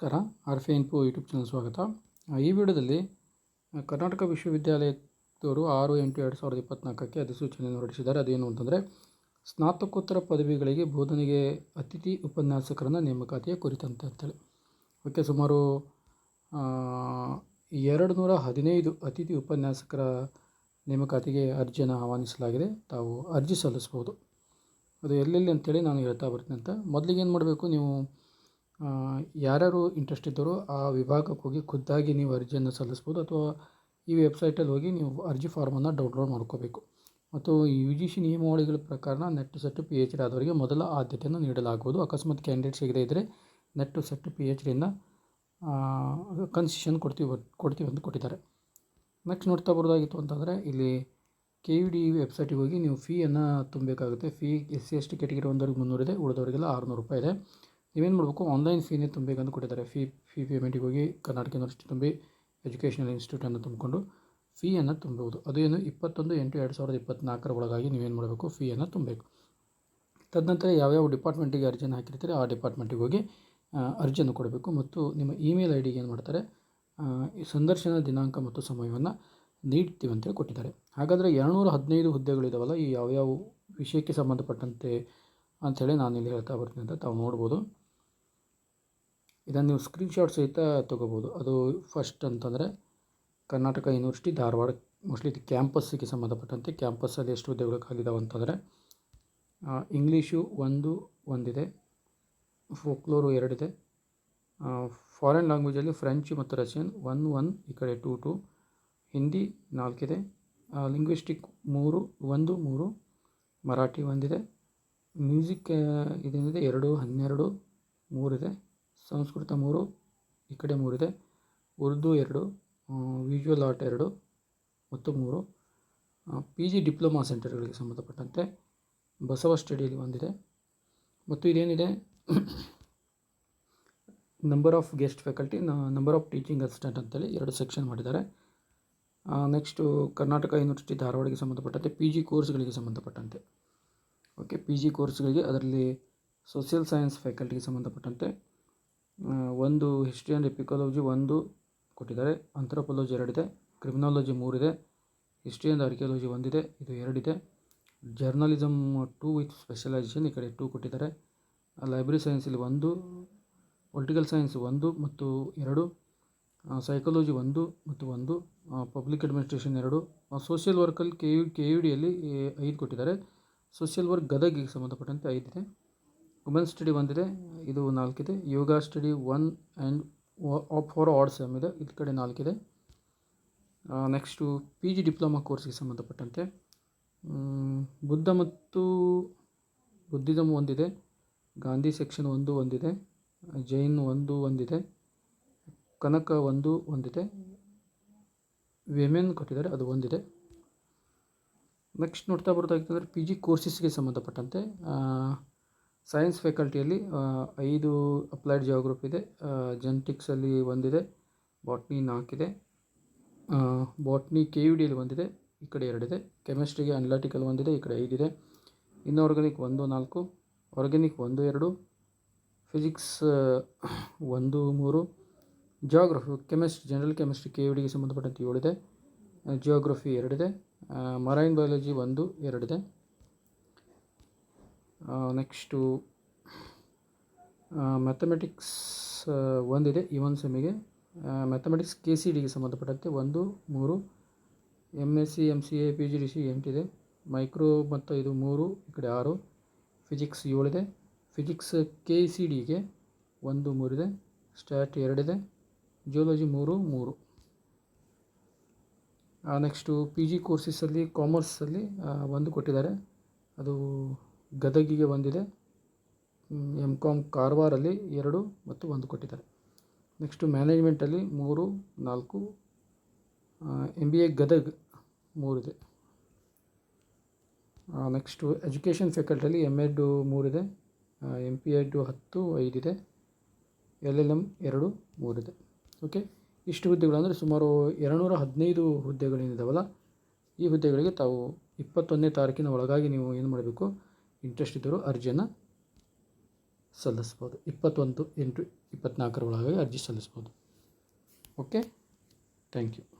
ನಮಸ್ಕಾರ. ಆರ್ ಫಿ info YouTube channel ಸ್ವಾಗತ. ಈ ವಿಡಿಯೋದಲ್ಲಿ ಕರ್ನಾಟಕ ವಿಶ್ವವಿದ್ಯಾಲಯದವರು ಆರು ಎಂಟು ಎರಡು ಸಾವಿರದ ಇಪ್ಪತ್ತ್ನಾಲ್ಕಕ್ಕೆ ಅಧಿಸೂಚನೆಯನ್ನು ಹೊರಡಿಸಿದ್ದಾರೆ. ಅದೇನು ಅಂತಂದರೆ, ಸ್ನಾತಕೋತ್ತರ ಪದವಿಗಳಿಗೆ ಬೋಧನೆಗೆ ಅತಿಥಿ ಉಪನ್ಯಾಸಕರನ್ನ ನೇಮಕಾತಿಯ ಕುರಿತಂತೆ ಅಂತೇಳಿ. ಓಕೆ ಸುಮಾರು ಎರಡು ನೂರ ಹದಿನೈದು ಅತಿಥಿ ಉಪನ್ಯಾಸಕರ ನೇಮಕಾತಿಗೆ ಅರ್ಜಿಯನ್ನು ಆಹ್ವಾನಿಸಲಾಗಿದೆ. ತಾವು ಅರ್ಜಿ ಸಲ್ಲಿಸ್ಬೋದು. ಅದು ಎಲ್ಲೆಲ್ಲಿ ಅಂತೇಳಿ ನಾನು ಹೇಳ್ತಾ ಬರ್ತೀನಿ ಅಂತ. ಮೊದಲಿಗೆ ಏನು ಮಾಡಬೇಕು? ನೀವು ಯಾರ್ಯಾರು ಇಂಟ್ರೆಸ್ಟ್ ಇದ್ದರೂ ಆ ವಿಭಾಗಕ್ಕೆ ಹೋಗಿ ಖುದ್ದಾಗಿ ನೀವು ಅರ್ಜಿಯನ್ನು ಸಲ್ಲಿಸ್ಬೋದು ಅಥವಾ ಈ ವೆಬ್ಸೈಟಲ್ಲಿ ಹೋಗಿ ನೀವು ಅರ್ಜಿ ಫಾರ್ಮನ್ನು ಡೌನ್ಲೋಡ್ ಮಾಡ್ಕೋಬೇಕು. ಮತ್ತು ಯು ಜಿ ಸಿ ನಿಯಮಾವಳಿಗಳ ಪ್ರಕಾರ NET SET P H D ಆದವರಿಗೆ ಮೊದಲ ಆದ್ಯತೆಯನ್ನು ನೀಡಲಾಗುವುದು. ಅಕಸ್ಮಾತ್ ಕ್ಯಾಂಡಿಡೇಟ್ ಸಿಗದೇ ಇದ್ದರೆ ನೆಟ್ ಸೆಟ್ ಪಿ ಎಚ್ ಡಿಯಿಂದ ಕನ್ಸಿಷನ್ ಕೊಡ್ತೀವಿ ಕೊಡ್ತೀವಿ ಅಂತ ಕೊಟ್ಟಿದ್ದಾರೆ. ನೆಕ್ಸ್ಟ್ ನೋಡ್ತಾ ಬರೋದಾಗಿತ್ತು ಅಂತಂದರೆ ಇಲ್ಲಿ ಕೆ ಯು ಡಿ ವೆಬ್ಸೈಟಿಗೆ ಹೋಗಿ ನೀವು ಫೀಯನ್ನು ತುಂಬಬೇಕಾಗುತ್ತೆ. Fee S C S T category ಒಂದವ್ರಿಗೆ ಮುನ್ನೂರಿದೆ ಉಳಿದವರಿಗೆಲ್ಲ ಆರುನೂರು ರೂಪಾಯಿ ಇದೆ. ನೀವೇನು ಮಾಡಬೇಕು? ಆನ್ಲೈನ್ ಫೀನೇ ಅಂತ ಕೊಟ್ಟಿದ್ದಾರೆ. ಫೀ ಫೀ ಪೇಮೆಂಟಿಗೆ ಹೋಗಿ ಕರ್ನಾಟಕ ಯೂನಿವರ್ಸಿಟಿ ತುಂಬಿ ಎಜುಕೇಷನಲ್ ಇನ್ಸ್ಟಿಟ್ಯೂಟನ್ನು ತುಂಬಿಕೊಂಡು ಫೀಯನ್ನು ತುಂಬಬಹುದು ಅದು ಏನು ಇಪ್ಪತ್ತೊಂದು ಎಂಟು ಎರಡು ಸಾವಿರದ ಇಪ್ಪತ್ತ್ನಾಲ್ಕರ ಒಳಗಾಗಿ ನೀವೇನು ಮಾಡಬೇಕು? ಫೀಯನ್ನು ತುಂಬಬೇಕು. ತದನಂತರ ಯಾವ್ಯಾವ ಡಿಪಾರ್ಟ್ಮೆಂಟಿಗೆ ಅರ್ಜಿಯನ್ನು ಹಾಕಿರ್ತೀರಿ, ಆ ಡಿಪಾರ್ಟ್ಮೆಂಟಿಗೆ ಹೋಗಿ ಅರ್ಜಿಯನ್ನು ಕೊಡಬೇಕು. ಮತ್ತು ನಿಮ್ಮ ಇಮೇಲ್ ಐ ಡಿಗೆ ಏನು ಮಾಡ್ತಾರೆ? ಸಂದರ್ಶನ ದಿನಾಂಕ ಮತ್ತು ಸಮಯವನ್ನು ನೀಡ್ತೀವಿ ಅಂತೇಳಿ ಕೊಟ್ಟಿದ್ದಾರೆ. ಹಾಗಾದರೆ ಎರಡುನೂರ ಹದಿನೈದು ಹುದ್ದೆಗಳಿದಾವಲ್ಲ, ಈ ಯಾವ್ಯಾವ ವಿಷಯಕ್ಕೆ ಸಂಬಂಧಪಟ್ಟಂತೆ ಅಂಥೇಳಿ ನಾನು ಇಲ್ಲಿ ಹೇಳ್ತಾ ಬರ್ತೀನಿ ಅಂತ ತಾವು ನೋಡ್ಬೋದು. ಇದನ್ನು ನೀವು ಸ್ಕ್ರೀನ್ಶಾಟ್ ಸಹಿತ ತೊಗೋಬೋದು. ಅದು ಫಸ್ಟ್ ಅಂತಂದರೆ ಕರ್ನಾಟಕ ಯೂನಿವರ್ಸಿಟಿ ಧಾರವಾಡ ಮೋಸ್ಟ್ಲಿ ಇದು ಕ್ಯಾಂಪಸ್ಸಿಗೆ ಸಂಬಂಧಪಟ್ಟಂತೆ ಕ್ಯಾಂಪಸ್ಸಲ್ಲಿ ಎಷ್ಟು ಹುದ್ದೆಗಳು ಖಾಲಿದಾವೆ ಅಂತಂದರೆ ಇಂಗ್ಲೀಷು ಒಂದು, ಒಂದಿದೆ ಫೋಕ್ಲೋರು ಎರಡಿದೆ ಫಾರಿನ್ ಲ್ಯಾಂಗ್ವೇಜಲ್ಲಿ ಫ್ರೆಂಚ್ ಮತ್ತು ರಷ್ಯನ್ ಒನ್ ಒನ್ ಈ ಕಡೆ ಟೂ ಟು ಹಿಂದಿ ನಾಲ್ಕಿದೆ ಲಿಂಗ್ವಿಸ್ಟಿಕ್ ಮೂರು, ಒಂದು, ಮೂರು, ಮರಾಠಿ ಒಂದಿದೆ ಮ್ಯೂಸಿಕ್ ಇದೇನಿದೆ, ಎರಡು, ಹನ್ನೆರಡು, ಮೂರಿದೆ ಸಂಸ್ಕೃತ ಮೂರು, ಈ ಕಡೆ ಮೂರಿದೆ. ಉರ್ದು ಎರಡು ವಿಜುವಲ್ ಆರ್ಟ್ ಎರಡು, ಮತ್ತು ಮೂರು. ಪಿ ಜಿ ಡಿಪ್ಲೊಮಾ ಸೆಂಟರ್ಗಳಿಗೆ ಸಂಬಂಧಪಟ್ಟಂತೆ ಬಸವ ಸ್ಟಡಿಯಲ್ಲಿ ಒಂದಿದೆ. ಮತ್ತು ಇದೇನಿದೆ? Number of guest faculty number of teaching assistant ಅಂತೇಳಿ ಎರಡು ಸೆಕ್ಷನ್ ಮಾಡಿದ್ದಾರೆ. ನೆಕ್ಸ್ಟು ಕರ್ನಾಟಕ ಯೂನಿವರ್ಸಿಟಿ ಧಾರವಾಡಕ್ಕೆ ಸಂಬಂಧಪಟ್ಟಂತೆ ಪಿ ಜಿ ಕೋರ್ಸ್ಗಳಿಗೆ ಸಂಬಂಧಪಟ್ಟಂತೆ. ಓಕೆ ಪಿ ಜಿ ಕೋರ್ಸ್ಗಳಿಗೆ ಅದರಲ್ಲಿ ಸೋಷಿಯಲ್ ಸೈನ್ಸ್ ಫ್ಯಾಕಲ್ಟಿಗೆ ಸಂಬಂಧಪಟ್ಟಂತೆ ಒಂದು ಹಿಸ್ಟ್ರಿ ಆ್ಯಂಡ್ ಎಪಿಕಾಲಜಿ ಒಂದು ಕೊಟ್ಟಿದ್ದಾರೆ. ಅಂಥ್ರೋಪಾಲಜಿ ಎರಡಿದೆ ಕ್ರಿಮಿನಾಲಜಿ ಮೂರಿದೆ ಹಿಸ್ಟ್ರಿ ಆ್ಯಂಡ್ ಆರ್ಕಿಯಾಲಜಿ ಒಂದಿದೆ, ಇದು ಎರಡಿದೆ. ಜರ್ನಲಿಸಮ್ ಟೂ ವಿತ್ ಸ್ಪೆಷಲೈಸೇಷನ್ ಈ ಕಡೆ ಟೂ ಕೊಟ್ಟಿದ್ದಾರೆ. ಲೈಬ್ರರಿ ಸೈನ್ಸಲ್ಲಿ ಒಂದು ಪೊಲಿಟಿಕಲ್ ಸೈನ್ಸ್ ಒಂದು ಮತ್ತು ಎರಡು ಸೈಕಾಲಜಿ ಒಂದು ಮತ್ತು ಒಂದು ಪಬ್ಲಿಕ್ ಅಡ್ಮಿನಿಸ್ಟ್ರೇಷನ್ ಎರಡು. ಸೋಷಿಯಲ್ ವರ್ಕಲ್ಲಿ ಕೆ ಯು ಕೆ ಯು ಡಿಯಲ್ಲಿ ಐದು ಕೊಟ್ಟಿದ್ದಾರೆ. ಸೋಷಿಯಲ್ ವರ್ಕ್ ಗದಗಿಗೆ ಸಂಬಂಧಪಟ್ಟಂತೆ ಐದಿದೆ. ವುಮೆನ್ ಸ್ಟಡಿ ಒಂದಿದೆ ಇದು ನಾಲ್ಕಿದೆ. Yoga study one and four odd sem ಇದೆ ಈ ಕಡೆ ನಾಲ್ಕಿದೆ. ನೆಕ್ಸ್ಟು ಪಿ ಜಿ ಡಿಪ್ಲೊಮಾ ಕೋರ್ಸ್ಗೆ ಸಂಬಂಧಪಟ್ಟಂತೆ. ಬುದ್ಧ ಮತ್ತು ಬುದ್ಧಿಸಮ್ ಒಂದಿದೆ, ಗಾಂಧಿ ಸೆಕ್ಷನ್ ಒಂದು ಒಂದಿದೆ, ಜೈನ್ ಒಂದು ಒಂದಿದೆ, ಕನಕ ಒಂದು ಒಂದಿದೆ ವಿಮೆನ್ ಕೊಟ್ಟಿದ್ದಾರೆ, ಅದು ಒಂದಿದೆ. ನೆಕ್ಸ್ಟ್ ನೋಡ್ತಾ ಬರೋದಾಗಿತ್ತಂದರೆ ಪಿ ಜಿ ಕೋರ್ಸಸ್ಗೆ ಸಂಬಂಧಪಟ್ಟಂತೆ. ಸೈನ್ಸ್ ಫ್ಯಾಕಲ್ಟಿಯಲ್ಲಿ ಐದು ಅಪ್ಲೈಡ್ ಜಿಯೋಗ್ರಫಿ ಇದೆ ಜೆನೆಟಿಕ್ಸಲ್ಲಿ ಒಂದಿದೆ ಬಾಟ್ನಿ ನಾಲ್ಕಿದೆ ಬಾಟ್ನಿ ಕೆ ಯು ಡಿಯಲ್ಲಿ ಒಂದಿದೆ, ಈ ಕಡೆ ಎರಡಿದೆ ಕೆಮಿಸ್ಟ್ರಿಗೆ ಅನಲಿಟಿಕಲ್ ಒಂದಿದೆ, ಈ ಕಡೆ ಐದಿದೆ ಇನ್ಆರ್ಗಾನಿಕ್ ಒಂದು, ನಾಲ್ಕು ಆರ್ಗ್ಯಾನಿಕ್ ಒಂದು, ಎರಡು ಫಿಸಿಕ್ಸ್ ಒಂದು, ಮೂರು geography chemistry general chemistry K U ಡಿಗೆ ಸಂಬಂಧಪಟ್ಟಂತೆ ಏಳಿದೆ ಜಿಯೋಗ್ರಫಿ ಎರಡಿದೆ ಮರೈನ್ ಬಯಾಲಜಿ ಒಂದು, ಎರಡಿದೆ. ನೆಕ್ಸ್ಟು ಮ್ಯಾಥಮೆಟಿಕ್ಸ್ ಒಂದಿದೆ ಈ ಒಂದು ಸೆಮಿಗೆ ಮ್ಯಾಥಮೆಟಿಕ್ಸ್ ಕೆ ಸಿ ಡಿಗೆ ಸಂಬಂಧಪಟ್ಟಂತೆ ಒಂದು, ಮೂರು M S C M C A P G D C ಎಂಟಿದೆ. Micro ಮತ್ತು ಇದು ಮೂರು, ಈ ಕಡೆ ಆರು. ಫಿಸಿಕ್ಸ್ ಏಳಿದೆ. ಫಿಸಿಕ್ಸ್ ಕೆ ಸಿ ಡಿಗೆ ಒಂದು, ಮೂರಿದೆ. ಸ್ಟ್ಯಾಟ್ ಎರಡಿದೆ. ಜಿಯೋಲಜಿ ಮೂರು ಮೂರು. ನೆಕ್ಸ್ಟು ಪಿ ಜಿ ಕೋರ್ಸಸಲ್ಲಿ ಕಾಮರ್ಸಲ್ಲಿ ಒಂದು ಕೊಟ್ಟಿದ್ದಾರೆ. ಅದು ಗದಗಿಗೆ ಒಂದಿದೆ ಎಂ ಕಾಮ್ ಕಾರವಾರಲ್ಲಿ ಎರಡು ಮತ್ತು ಒಂದು ಕೊಟ್ಟಿದ್ದಾರೆ. ನೆಕ್ಸ್ಟು ಮ್ಯಾನೇಜ್ಮೆಂಟಲ್ಲಿ ಮೂರು, ನಾಲ್ಕು ಎಂ ಬಿ ಎ ಗದಗ್ ಮೂರಿದೆ. ನೆಕ್ಸ್ಟು ಎಜುಕೇಷನ್ ಫ್ಯಾಕಲ್ಟಿಯಲ್ಲಿ ಎಂ ಎಡ್ ಮೂರಿದೆ. ಎಂ ಪಿ ಎಡ್ ಹತ್ತು, ಐದಿದೆ. ಎಲ್ ಎಲ್ ಎಂ ಎರಡು, ಮೂರಿದೆ. ಓಕೆ ಇಷ್ಟು ಹುದ್ದೆಗಳು ಅಂದರೆ ಸುಮಾರು ಎರಡುನೂರ ಹದಿನೈದು ಹುದ್ದೆಗಳೇನಿದಾವಲ್ಲ ಈ ಹುದ್ದೆಗಳಿಗೆ ತಾವು ಇಪ್ಪತ್ತೊಂದನೇ ತಾರೀಕಿನ ಒಳಗಾಗಿ ನೀವು ಏನು ಮಾಡಬೇಕು? ಇಂಟ್ರೆಸ್ಟ್ ಇದ್ದರೂ ಅರ್ಜಿಯನ್ನು ಸಲ್ಲಿಸ್ಬೋದು. ಇಪ್ಪತ್ತೊಂದು ಎಂಟು ಇಪ್ಪತ್ತ್ನಾಲ್ಕರ ಒಳಗಾಗಿ ಅರ್ಜಿ ಸಲ್ಲಿಸ್ಬೋದು. ಓಕೆ? Thank you.